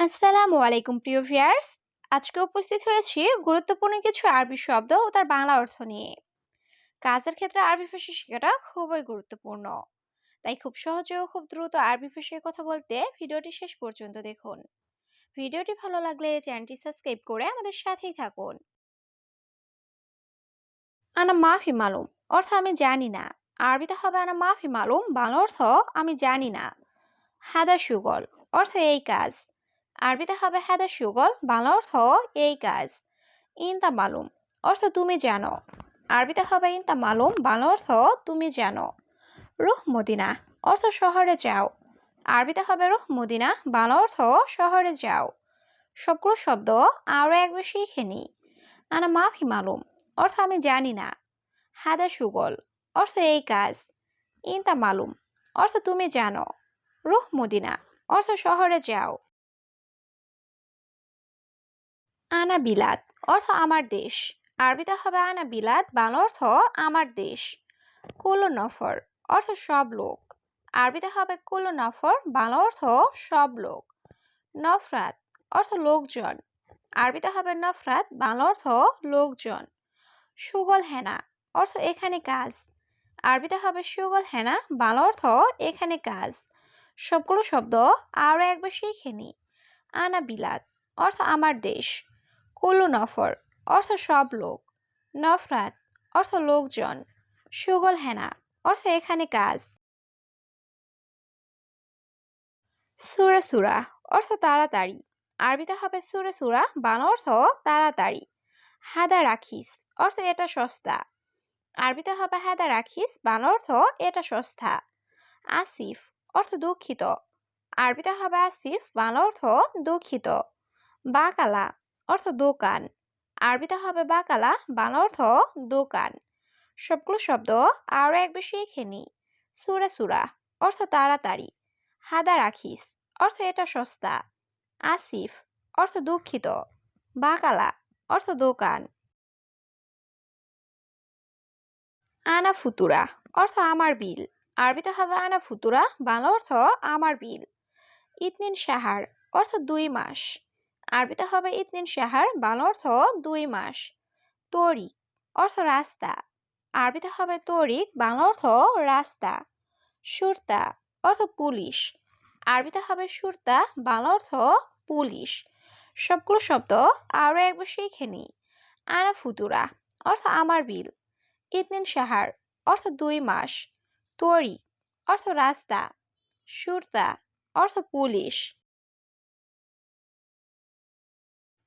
আসসালামু আলাইকুম, প্রিয় ভিউয়ার্স। আজকে উপস্থিত হয়েছি গুরুত্বপূর্ণ কিছু আরবি শব্দ ও তার বাংলা অর্থ নিয়ে। কাজের ক্ষেত্রে আরবি ভাষা শেখাটা খুবই গুরুত্বপূর্ণ। তাই খুব সহজে ও খুব দ্রুত আরবি ভাষায় কথা বলতে ভিডিওটি শেষ পর্যন্ত দেখুন। ভিডিওটি ভালো লাগলে চ্যানেলটি সাবস্ক্রাইব করে আমাদের সাথেই থাকুন। আনা মাফি মালুম, অর্থ আমি জানি না। আরবিতে হবে আনা মাফি মালুম, বাংলা অর্থ আমি জানি না। হাদা সুগল, অর্থ এই কাজ। আরবিতে হবে হাদা সুগল বাংলা অর্থ এই কাজ ইনতা মালুম, অর্থ তুমি জানো। আরবিতে হবে ইনতা মালুম বাংলা অর্থ তুমি জানো। রুহ মদিনা, অর্থ শহরে যাও। আরবিতে হবে রুহ মদিনা বাংলা অর্থ শহরে যাও। সবগুলো শব্দ আরও একবার শিখে নি আনা মাফি মালুম, অর্থ আমি জানি না। হাদা সুগল, অর্থ এই কাজ ইনতা মালুম, অর্থ তুমি জানো। রুহ মদিনা, অর্থ শহরে যাও। আনা বিলাত, অর্থ আমার দেশ। আরবিতে হবে আনা বিলাত, বাংলা অর্থ আমার দেশ। কুলো নফর, অর্থ সব লোক। আরবিতে হবে কুলো নফর, বাংলা অর্থ সব লোক। নফরাত, অর্থ লোকজন। আরবিতে হবে নফরাত, বাংলা অর্থ লোকজন। সুগল হেনা, অর্থ এখানে কাজ। আরবিতে হবে সুগল হেনা, বাংলা অর্থ এখানে কাজ। সবগুলো শব্দ আরও একবার শিখে নি আনা বিলাত, অর্থ আমার দেশ। কুলু নফর, অর্থ সব লোক। নফরাত, অর্থ লোকজন। সুগল হেনা, অর্থ এখানে কাজ। সুরা সুরা, অর্থ তাড়াতাড়ি। আরবিতে হবে সুরে সুরা, বান অর্থ তাড়াতাড়ি। হাদা রাখিস অর্থ এটা সস্তা। আরবিতে হবে হাদা রাখিস বান অর্থ এটা সস্তা। আসিফ, অর্থ দুঃখিত। আরবিতে হবে আসিফ, বান অর্থ দুঃখিত। বাকালা অর্থ দোকান। আরবিতে হবে বাকালা, বাংলা অর্থ দোকান। সবগুলো শব্দ আরও এক বেশি শিখে নি সুরা সুরা, অর্থ তাড়াতাড়ি। হাদা রাখিস অর্থ এটা সস্তা। আসিফ, অর্থ দুঃখিত। বাকালা, অর্থ দোকান। আনা ফুতুরা অর্থ আমার বিল। আরবিতে হবে আনা ফুতুরা বাংলা অর্থ আমার বিল। ইতনিন সাহার, অর্থ দুই মাস। আরবিতে হবে ইতনিন সাহার বাংলা অর্থ দুই মাস। তরিক, অর্থ রাস্তা। আরবিতে হবে তরিক, বাংলা অর্থ রাস্তা। সুরতা, অর্থ পুলিশ। আরবিতে হবে সুরতা, বাংলা অর্থ পুলিশ। সবগুলো শব্দ আরও একবার শিখে নি আনা ফুতুরা, অর্থ আমার বিল। ইতনিন সাহার অর্থ দুই মাস। তরি অর্থ রাস্তা। সুরতা, অর্থ পুলিশ।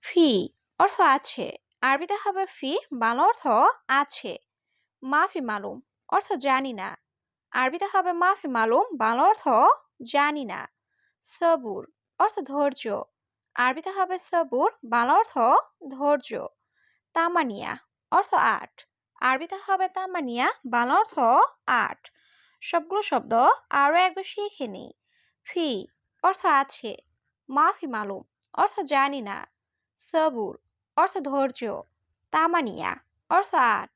ফি অর্থ আছে। আরবিতে হবে ফি, বাংলা অর্থ আছে। মাফি মালুম অর্থ জানি না। আরবিতে হবে মাফি মালুম, বাংলা অর্থ জানি না। সবুর অর্থ ধৈর্য। আরবিতে হবে সবুর, বাংলা অর্থ ধৈর্য। তামানিয়া অর্থ আট। আরবিতে হবে তামানিয়া, বাংলা অর্থ আট। সবগুলো শব্দ আরও একবার শিখে নিই। ফি অর্থ আছে। মাফি মালুম অর্থ জানি না। সবুর অর্থ ধৈর্য তামানিয়া অর্থ আট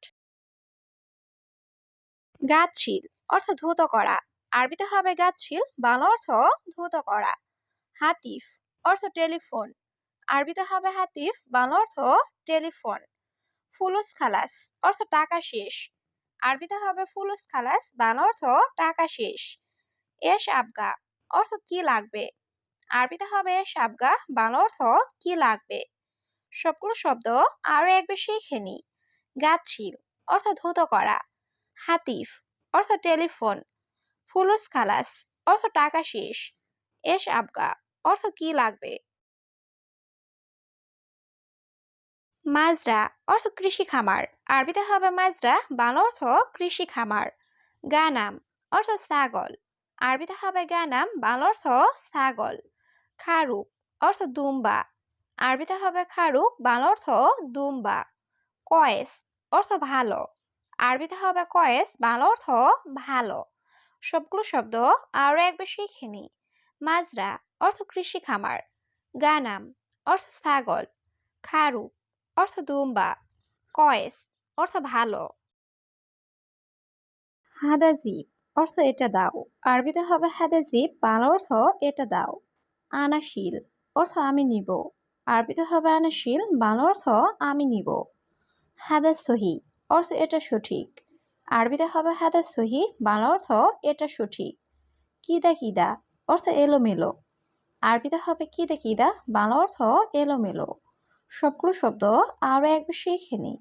গাছিল অর্থ ধুত করা আরবিতে হবে গাছিল বাংলা অর্থ ধুত করা হাতিফ অর্থ টেলিফোন আরবিতে হবে হাতিফ বাংলা অর্থ টেলিফোন ফুলুস খালাস অর্থ টাকা শেষ আরবিতে হবে ফুলুস খালাস বাংলা অর্থ টাকা শেষ এস আবগা, অর্থ কি লাগবে? আরবিতে হবে এস আবগা, বাংলা অর্থ কি লাগবে? সবগুলো শব্দ আরও একবার শিখে নি গাছিল অর্থ ধুত করা। হাতিফ অর্থ টেলিফোন। ফুলুস খালাস অর্থ টাকা শেষ। এস আবগা অর্থ কি লাগবে? মাজরা অর্থ কৃষি খামার। আরবিতে হবে মাজরা, বাংলা অর্থ কৃষি খামার। গানাম অর্থ ছাগল। আরবিতে হবে গানাম, বাংলা অর্থ ছাগল। খারুক অর্থ দুম্বা। আরবিতে হবে খারুক, বাংলা অর্থ দুম্বা। কয়েস অর্থ ভালো। আরবিতে হবে কয়েস, বাংলা অর্থ ভালো। সবগুলো শব্দ আরও একবার শিখে মাজরা অর্থ কৃষি খামার। গানাম অর্থ ছাগল। খারু অর্থ দুম্বা। কয়েস অর্থ ভালো। হাদাজিব অর্থ এটা দাও। আরবিতে হবে হাদাজিব বাংলা অর্থ এটা দাও। আনাশিল অর্থ আমি নিব। আরবিতে হবে আনা শিল বাংলা অর্থ আমি নিব। হাদাস সহি, অর্থ এটা সঠিক। আরবিতে হবে হাদাস সহি, বাংলা অর্থ এটা সঠিক। কিদা কিদা, অর্থ এলোমেলো। আরবিতে হবে কিদা কিদা, বাংলা অর্থ এলোমেলো। সবগুলো শব্দ আরও একবার শিখে নিই।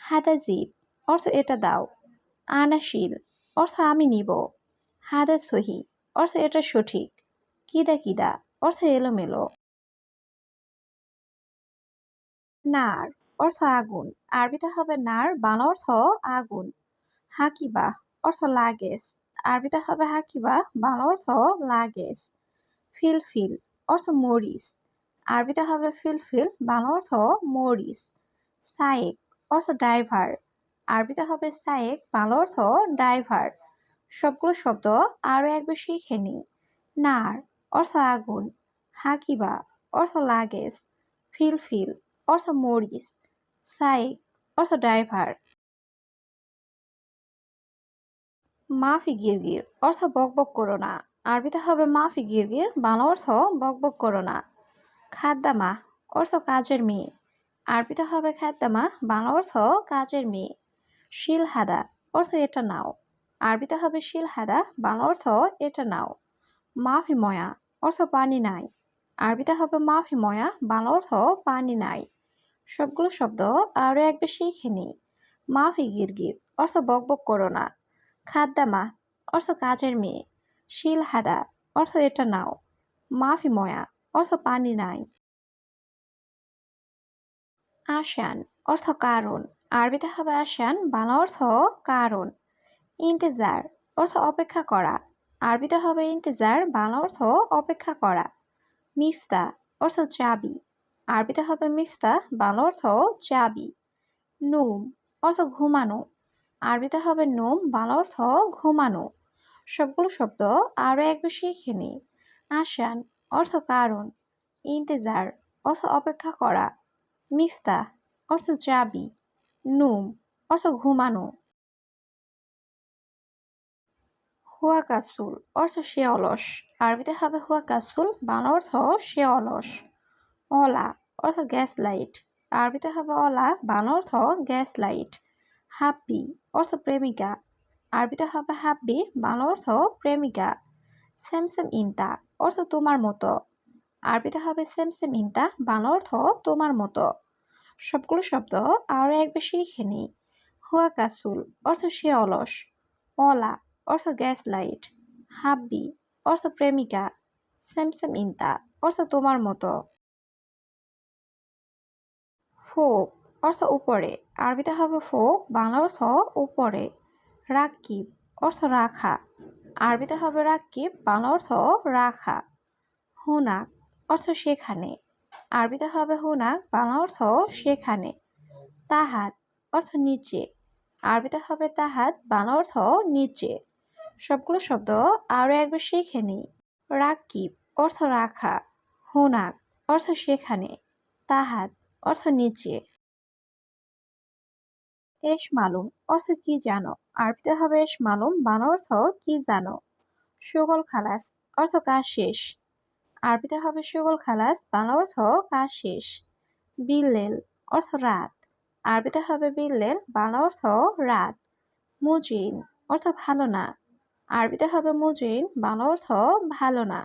হাদা জিপ অর্থ এটা দাও। আনাশিল, অর্থ আমি নিব। হাদা সহি, অর্থ এটা সঠিক। কিদা কিদা, অর্থ এলোমেলো। নার অর্থ আগুন। আরবিতে হবে নার, বাংলা অর্থ আগুন। হাকিবা অর্থ লাগেজ। আরবিতে হবে হাকিবা, বাংলা অর্থ লাগেজ। ফিলফিল অর্থ মরিচ। আরবিতে হবে ফিলফিল, বাংলা অর্থ মরিচ। সায়েক অর্থ ড্রাইভার। আরবিতে হবে সায়েক, বাংলা অর্থ ড্রাইভার। সবগুলো শব্দ আরও একবার শিখে নিই। নার অর্থ আগুন। হাকিবা অর্থ লাগেজ। ফিলফিল অর্থ মরিচ, সাইক অর্থ ড্রাইভার মাফি গিরগির অর্থ বকবক করো না। আরবিতে হবে মাফি গিরগির বাংলা অর্থ বকবক করো না। খাদ্দামা, অর্থ কাজের মেয়ে। আরবিতে হবে খাদ্দামা, বাংলা অর্থ কাজের মেয়ে। শিলহাদা, অর্থ এটা নাও। আরবিতে হবে শিলহাদা, বাংলা অর্থ এটা নাও। মাফি ময়া, অর্থ পানি নাই। আরবিতে হবে মাফি ময়া, বাংলা অর্থ পানি নাই। সবগুলো শব্দ আরও একবার শিখে নিই। মাফি গির অর্থ বকবক করো না। খাদ্দামা। অর্থ কাজের মেয়ে। শিল হাদা। অর্থ এটা নাও। মাফি ময়া। অর্থ পানি নাই। আসান। অর্থ কারণ। আরবিতে হবে আসান। বাংলা অর্থ কারণ। ইন্তেজার। অর্থ অপেক্ষা করা। আরবিতে হবে ইন্তেজার। বাংলা অর্থ অপেক্ষা করা। মিফতা। অর্থ চাবি। আরবিতে হবে মিফতা, বাংলা অর্থ চাবি। নুম, অর্থ ঘুমানো। আরবিতে হবে নুম, বাংলা অর্থ ঘুমানো। সবগুলো শব্দ আরও একবার শিখে নিই আসান, অর্থ কারণ। ইন্তেজার, অর্থ অপেক্ষা করা। মিফতা, অর্থ চাবি। নুম, অর্থ ঘুমানো। হুয়া কাসুল অর্থ সে অলস। আরবিতে হবে হুয়া কাসুল বাংলা অর্থ সে অলস। অলা অর্থ গ্যাস লাইট আরবিতে হবে অলা বাংলা অর্থ গ্যাস লাইট হাব্বি অর্থ প্রেমিকা আরবিতে হবে হাব্বি বাংলা অর্থ প্রেমিকা স্যামস্যাম ইন্তা অর্থ তোমার মতো। আরবিতে হবে স্যামস্যাম ইন্তা বাংলা অর্থ তোমার মতো। সবগুলো শব্দ আরও একবার শিখে নিই হুয়া কাসুল অর্থ সে অলস। অলা অর্থ গ্যাস লাইট হাব্বি অর্থ প্রেমিকা স্যামস্যাম ইন্তা অর্থ তোমার মতো। ফোক অর্থ উপরে, আরবিতে হবে ফোক, বাংলা অর্থ উপরে, রাকিব অর্থ রাখা, আরবিতে হবে রাকিব, বাংলা অর্থ রাখা, হুনাক অর্থ সেখানে, আরবিতে হবে হুনাক, বাংলা অর্থ সেখানে, তাহাত অর্থ নিচে, আরবিতে হবে তাহাত, বাংলা অর্থ নিচে, সবগুলো শব্দ আরও একবার শিখে নিই, রাকিব অর্থ রাখা, হুনাক অর্থ সেখানে, তাহাত অর্থ নিচে এস মালুম, অর্থ কি জানো? আরবিতে হবে এস মালুম বাংলা অর্থ কি জানো? সুগল খালাস, অর্থ কাজ শেষ। আরবিতে হবে সুগল খালাস বাংলা অর্থ কাজ শেষ। বিল্লেল, অর্থ রাত। আরবিতে হবে বিল্লেল বাংলা অর্থ রাত। মুজিন অর্থ ভালো না। আরবিতে হবে মুজিন বাংলা অর্থ ভালো না।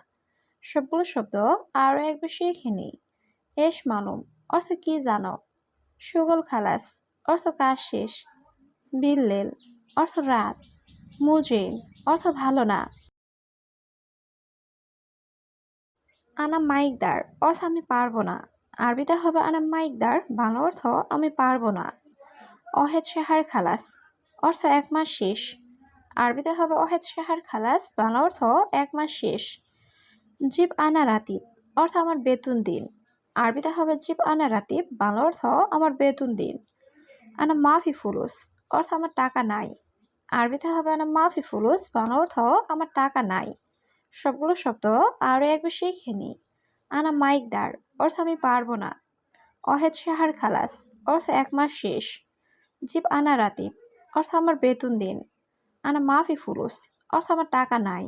সবগুলো শব্দ আরও এক বেশি নিই এস মালুম অর্থ কি জানো? সুগল খালাস, অর্থ কাজ শেষ। বিল্লেল, অর্থ রাত। মুজিন অর্থ ভালো না। আনা মাইকদার, অর্থ আমি পারব না। আরবিতে হবে আনা মাইকদার, বাংলা অর্থ আমি পারব না। অহেদ সাহার খালাস, অর্থ এক মাস শেষ। আরবিতে হবে অহেদ সাহার খালাস, বাংলা অর্থ এক মাস শেষ। জীব আনা রাতিব, অর্থ আমার বেতন দিন। আরবিতে হবে জীব আনা রাতিব বাংলা অর্থ আমার বেতন দিন। আনা মাফি ফুলুস, অর্থ আমার টাকা নাই। আরবিতে হবে আনা মাফি ফুলুস, বাংলা অর্থ আমার টাকা নাই। সবগুলো শব্দ আরও একবার শিখে নিই আনা মাইকদার অর্থ আমি পারব না। অহেদ সাহার খালাস, অর্থ এক মাস শেষ। জীব আনা রাতিব অর্থ আমার বেতন দিন। আনা মাফি ফুলুস, অর্থ আমার টাকা নাই।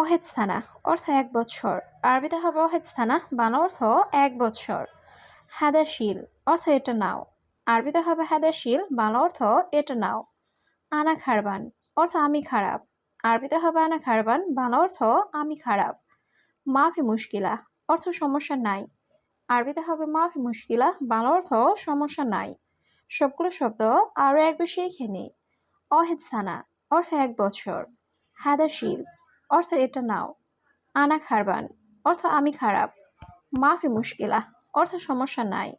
অহেদ সানা, অর্থ এক বছর। আরবিতে হবে অহেদ সানা, বাংলা অর্থ এক বছর। হাদাশিল অর্থ এটা নাও। আরবিতে হবে হাদাশিল বাংলা অর্থ এটা নাও। আনা খারবান, অর্থ আমি খারাপ। আরবিতে হবে আনা খারবান, বাংলা অর্থ আমি খারাপ। মাফি মুশকিলা, অর্থ সমস্যা নাই। আরবিতে হবে মাফি মুশকিলা, বাংলা অর্থ সমস্যা নাই। সবগুলো শব্দ আরও এক বেশি এখানে। অহেদ সানা, অর্থ এক বছর। হাদাশিল অর্থ এটা নাও। আনা খারবান অর্থ আমি খারাপ। মাফি মুশকিলা অর্থ সমস্যা নাই।